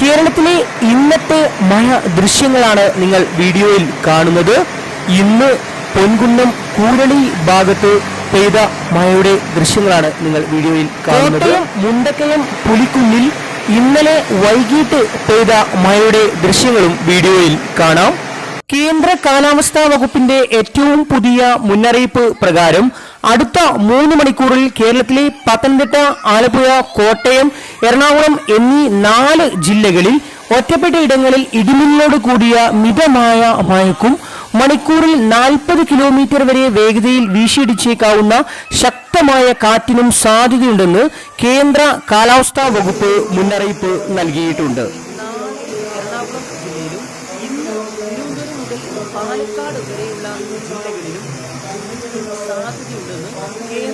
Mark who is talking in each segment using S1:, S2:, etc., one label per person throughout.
S1: കേരളത്തിലെ ഇന്നത്തെ മഴ ദൃശ്യങ്ങളാണ് നിങ്ങൾ വീഡിയോയിൽ കാണുന്നത് ഇന്ന് പൊൻകുന്നം കൂടളി ഭാഗത്ത് പെയ്ത മഴയുടെ ദൃശ്യങ്ങളാണ് നിങ്ങൾ വീഡിയോയിൽ കാണുന്നത് മുണ്ടക്കയം പുലിക്കുന്നിൽ ഇന്നലെ വൈകിട്ട് പെയ്ത മഴയുടെ ദൃശ്യങ്ങളും വീഡിയോയിൽ കാണാം കേന്ദ്ര കാലാവസ്ഥാ വകുപ്പിന്റെ ഏറ്റവും പുതിയ മുന്നറിയിപ്പ് പ്രകാരം അടുത്ത മൂന്ന് മണിക്കൂറിൽ കേരളത്തിലെ പത്തനംതിട്ട ആലപ്പുഴ കോട്ടയം എറണാകുളം എന്നീ നാല് ജില്ലകളിൽ ഒറ്റപ്പെട്ട ഇടങ്ങളിൽ ഇടിമിന്നലോട് കൂടിയ മിതമായ മഴക്കും മണിക്കൂറിൽ നാൽപ്പത് കിലോമീറ്റർ വരെ വേഗതയിൽ വീശിയിടിച്ചേക്കാവുന്ന ശക്തമായ കാറ്റിനും സാധ്യതയുണ്ടെന്ന് കേന്ദ്ര കാലാവസ്ഥാ വകുപ്പ് മുന്നറിയിപ്പ് നൽകിയിട്ടുണ്ട് പാലക്കാട് വരെയുള്ള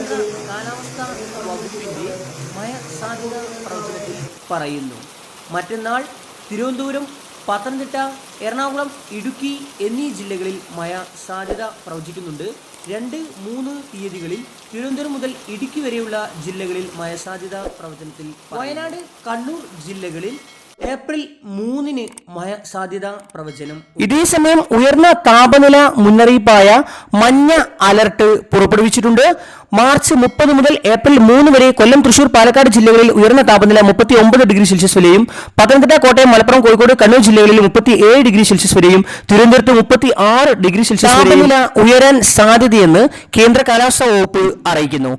S2: കാലാവസ്ഥാ വകുപ്പിൻ്റെ മയ സാധ്യത പ്രവചനത്തിൽ പറയുന്നു മറ്റന്നാൾ തിരുവനന്തപുരം പത്തനംതിട്ട എറണാകുളം ഇടുക്കി എന്നീ ജില്ലകളിൽ മഴ സാധ്യത പ്രവചിക്കുന്നുണ്ട് രണ്ട് മൂന്ന് തീയതികളിൽ തിരുവനന്തപുരം മുതൽ ഇടുക്കി വരെയുള്ള ജില്ലകളിൽ മഴ സാധ്യത പ്രവചനത്തിൽ വയനാട് കണ്ണൂർ ജില്ലകളിൽ ഏപ്രിൽ മൂന്നിന് മഴ സാധ്യതാ പ്രവചനം
S1: ഇതേസമയം ഉയർന്ന താപനില മുന്നറിയിപ്പായ മഞ്ഞ അലർട്ട് പുറപ്പെടുവിച്ചിട്ടുണ്ട് മാർച്ച് മുപ്പത് മുതൽ ഏപ്രിൽ മൂന്ന് വരെ കൊല്ലം തൃശൂർ പാലക്കാട് ജില്ലകളിൽ ഉയർന്ന താപനില മുപ്പത്തി ഒമ്പത് ഡിഗ്രി സെൽഷ്യസ് വരെയും പത്തനംതിട്ട കോട്ടയം മലപ്പുറം കോഴിക്കോട് കണ്ണൂർ ജില്ലകളിൽ മുപ്പത്തി ഏഴ് ഡിഗ്രി സെൽഷ്യസ് വരെയും തിരുവനന്തപുരത്ത് മുപ്പത്തി ആറ് ഡിഗ്രി സെൽഷ്യസ് താപനില ഉയരാൻ സാധ്യതയെന്ന് കേന്ദ്ര കാലാവസ്ഥാ വകുപ്പ് അറിയിക്കുന്നു